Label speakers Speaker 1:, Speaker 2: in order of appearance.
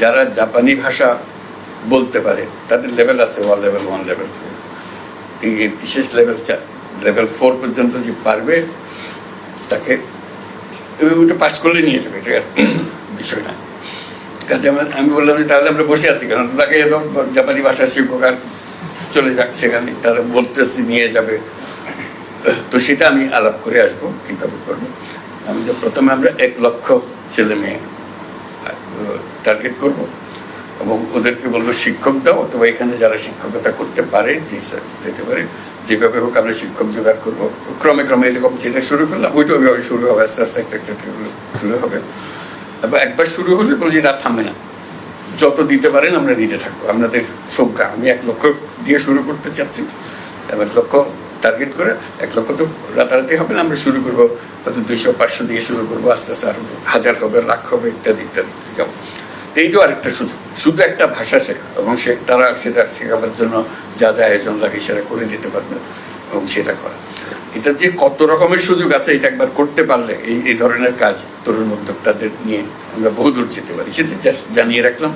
Speaker 1: যারা জাপানি ভাষা বলতে পারে, তাদের লেভেল আছে ওয়ান লেভেল ওয়ান লেভেল বিশেষ লেভেল লেভেল ফোর পর্যন্ত যে পারবে, তাকে ওটা পাস করলে নিয়ে যাবে, এটা বিষয় না। কাজে আমার, আমি বললাম যে তাহলে আমরা বসে আছি, কারণ তাকে একদম জাপানি ভাষা শিক্ষক আর চলে যাক সেখানে, তারা বলতেছি নিয়ে যাবে। তো সেটা আমি আলাপ করে আসব, কীভাবে করব। আমি যে প্রথমে আমরা এক লক্ষ ছেলে মেয়ে টার্গেট করব এবং ওদেরকে বলব, শিক্ষক দাও, অথবা এখানে যারা শিক্ষকতা করতে পারে, যে দিতে পারে, যেভাবে হোক আমরা শিক্ষক জোগাড় করব। ক্রমে ক্রমে এরকম যেটা শুরু করলাম, ওইটা ওইভাবে শুরু হবে, আস্তে আস্তে একটা একটা শুরু হবে। এবার একবার শুরু হলে বলছি রাত থামবে না। যত দিতে পারেন, আমরা দিতে থাকব। আপনাদের সংখ্যা, আমি এক লক্ষ দিয়ে শুরু করতে চাচ্ছি। এবং এক লক্ষ টার্গেট করে এক লক্ষ তো রাতারাতি হবে না, আমরা শুরু করব, হয়তো দুইশো, পাঁচশো দিয়ে শুরু করব, আস্তে আস্তে আরও হাজার হবে, লাখ হবে, ইত্যাদি ইত্যাদি যাব এইটাও আরেকটা সুযোগ। শুধু একটা ভাষা শেখা, এবং সে তারা সেটা শেখাবার জন্য যা যা আয়োজন লাগে সেটা করে দিতে পারবে, এবং সেটা করা। এটা যে কত রকমের সুযোগ আছে, এটা একবার করতে পারলে এই এই ধরনের কাজ তরুণ উদ্যোক্তাদের নিয়ে আমরা বহুদূর যেতে পারি। সেটা just জানিয়ে রাখলাম।